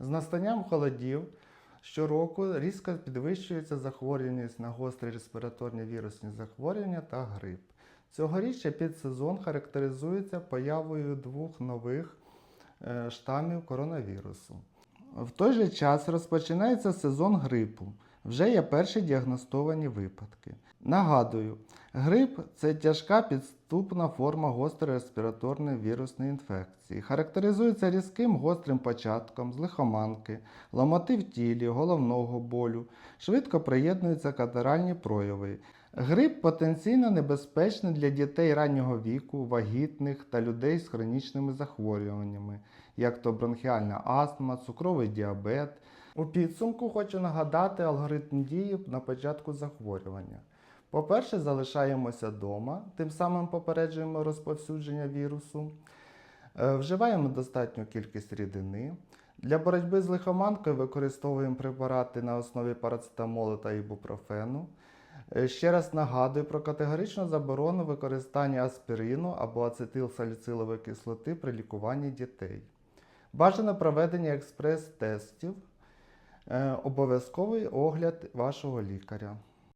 З настанням холодів щороку різко підвищується захворюваність на гострі респіраторні вірусні захворювання та грип. Цьогоріч підсезон характеризується появою двох нових е, штамів коронавірусу. В той же час розпочинається сезон грипу. Вже є перші діагностовані випадки. Нагадую, грип це тяжка підступна форма гострої респіраторної вірусної інфекції. Характеризується різким гострим початком з лихоманки, ломоти в тілі, головного болю, швидко приєднуються катаральні прояви. Грип потенційно небезпечний для дітей раннього віку, вагітних та людей з хронічними захворюваннями, як то бронхіальна астма, цукровий діабет. У підсумку хочу нагадати алгоритм дії на початку захворювання. По-перше, залишаємося вдома, тим самим попереджуємо розповсюдження вірусу. Е, Вживаємо достатню кількість рідини. Для боротьби з лихоманкою використовуємо препарати на основі парацетамолу та ібупрофену. Е, Ще раз нагадую про категоричну заборону використання аспірину або ацетилсаліцилової кислоти при лікуванні дітей. Бажано проведення експрес-тестів, Е, обов'язковий огляд вашого лікаря.